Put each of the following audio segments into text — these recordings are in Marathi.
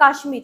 काश्मीर.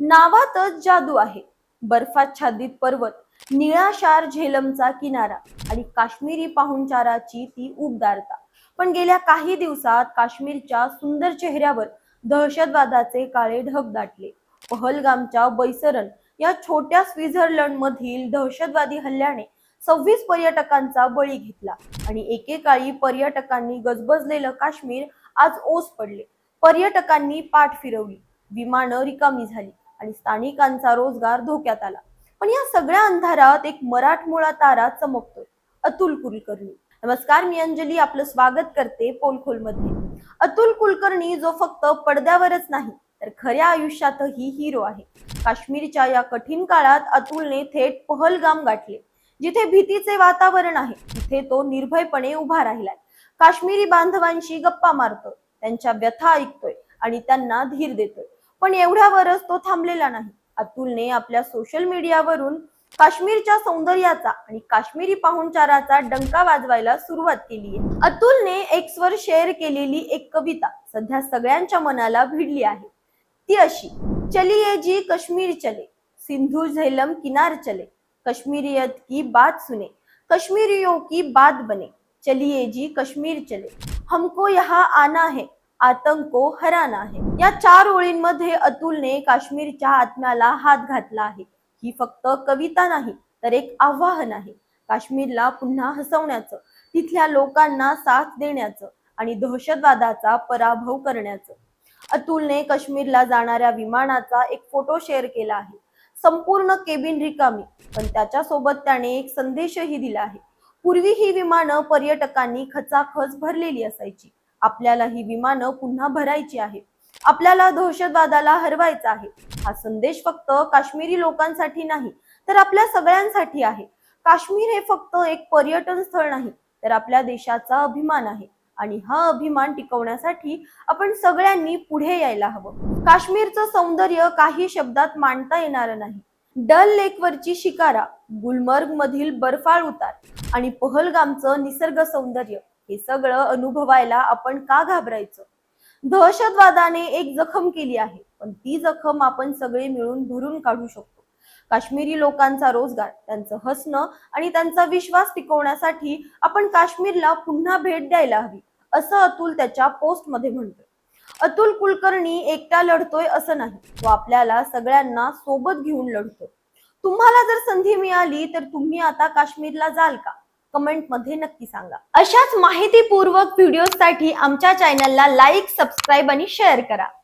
नावातच जादू आहे. बर्फाच्छादित पर्वत निळाशार झेलमचा किनारा आणि काश्मीरी पाहुणचाराची ती उबदारता. पण गेल्या काही दिवसात काश्मीरच्या सुंदर चेहऱ्यावर दहशतवादाचे काळे ढग दाटले. पहलगामच्या बैसरण या छोट्या स्वित्झर्लंड मधील दहशतवादी हल्ल्याने सव्वीस पर्यटकांचा बळी घेतला आणि एकेकाळी पर्यटकांनी गजबजलेलं काश्मीर आज ओस पडले. पर्यटकांनी पाठ फिरवली. विमानं रिकामी झाली आणि स्थानिकांचा रोजगार धोक्यात आला. पण या सगळ्या अंधारात एक मराठमोळा तारा चमकतोय. अतुल कुलकर्णी. नमस्कार मी अंजली. आपलं स्वागत करते पोलखोलमध्ये. अतुल कुलकर्णी जो फक्त पडद्यावरच नाही तर खऱ्या आयुष्यातही हिरो आहे. काश्मीरच्या या कठीण काळात अतुलने थेट पहलगाम गाठले जिथे भीतीचे वातावरण आहे. तिथे तो निर्भयपणे उभा राहिलाय. काश्मीरी बांधवांशी गप्पा मारतोय त्यांच्या व्यथा ऐकतोय आणि त्यांना धीर देतोय. पण एवढ्यावरच तो थांबलेला नाही. अतुलने आपल्या सोशल मीडियावरून काश्मीरच्या सौंदर्याचा आणि काश्मीरी पाहुणचाराचा डंका वाजवायला सुरुवात केली आहे. अतुलने एक्स वर शेअर केलेली एक कविता सध्या सगळ्यांच्या मनाला भिडली आहे. ती अशी चलिये जी कश्मीर चले सिंधू झेलम किनार चले कश्मीरियत की बात सुने कश्मीरियों की बात बने चलिए जी कश्मीर चले हमको यहाँ आना है आतंक हरान आहे. या चार ओळींमध्ये अतुलने काश्मीरच्या आत्म्याला हात घातला आहे. ही फक्त कविता नाही तर एक आव्हान आहे. काश्मीरला पुन्हा हसवण्याचं तिथल्या लोकांना साथ देण्याचं आणि दहशतवादाचा पराभव करण्याचं. अतुलने काश्मीरला जाणाऱ्या विमानाचा एक फोटो शेअर केला आहे. संपूर्ण केबिन रिकामी पण त्याच्यासोबत त्याने एक संदेशही दिला आहे. पूर्वी ही विमानं पर्यटकांनी खचाखच भरलेली असायची. आपल्याला ही विमानं पुन्हा भरायची आहे. आपल्याला दहशतवादाला हरवायचा आहे. हा संदेश फक्त काश्मीरी लोकांसाठी नाही तर आपल्या सगळ्यांसाठी आहे. काश्मीर हे फक्त एक पर्यटन स्थळ नाही तर आपल्या देशाचा अभिमान आहे. आणि हा अभिमान टिकवण्यासाठी आपण सगळ्यांनी पुढे यायला हवं. काश्मीरचं सौंदर्य काही शब्दात मांडता येणार नाही. डल लेकवरची शिकारा गुलमर्ग मधील बर्फाळ उतार आणि पहलगामचं निसर्ग सौंदर्य हे सगळं अनुभवायला आपण का घाबरायचं? दहशतवादाने एक जखम केली आहे पण ती जखम आपण सगळे मिळून भरून काढू शकतो. काश्मीरी लोकांचा रोजगार त्यांचं हसणं आणि त्यांचा विश्वास टिकवण्यासाठी आपण काश्मीरला पुन्हा भेट द्यायला हवी असं अतुल त्याच्या पोस्टमध्ये म्हणतोय. अतुल कुलकर्णी एकटा लढतोय असं नाही तो आपल्याला सगळ्यांना सोबत घेऊन लढतोय. तुम्हाला जर संधी मिळाली तर तुम्ही आता काश्मीरला जाल का? कमेंटमध्ये नक्की सांगा. अशाच माहितीपूर्वक व्हिडिओसाठी आमच्या चॅनलला लाईक सबस्क्राईब आणि शेअर करा.